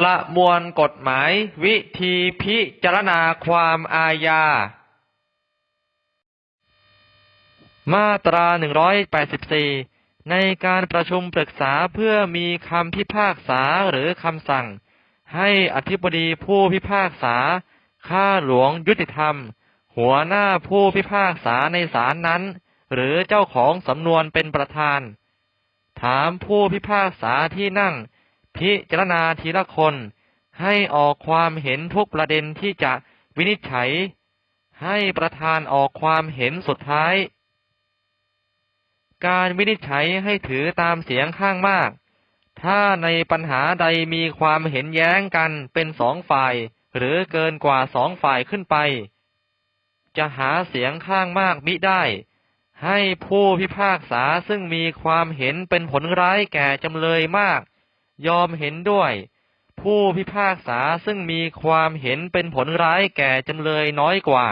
ประมวลกฎหมาย วิธีพิจารณาความอาญา มาตรา 184 ในการประชุมปรึกษาเพื่อมีคำพิพากษาหรือคำสั่ง ให้อธิบดีผู้พิพากษา ข้าหลวงยุติธรรม หัวหน้าผู้พิพากษาในศาลนั้น หรือเจ้าของสำนวนเป็นประธาน ถามผู้พิพากษาที่นั่ง พิจารณาทีละคน ให้ออกความเห็นทุกประเด็นที่จะวินิจฉัย ให้ประธานออกความเห็นสุดท้าย การวินิจฉัยให้ถือตามเสียงข้างมาก ถ้าในปัญหาใดมีความเห็นแย้งกันเป็นสองฝ่าย หรือเกินกว่าสองฝ่ายขึ้นไป จะหาเสียงข้างมากมิได้ให้ผู้พิพากษาซึ่งมีความเห็นเป็นผลร้ายแก่จำเลยมาก ยอมเห็นด้วย ผู้พิพากษาซึ่งมีความเห็นเป็นผลร้ายแก่จำเลยน้อยกว่า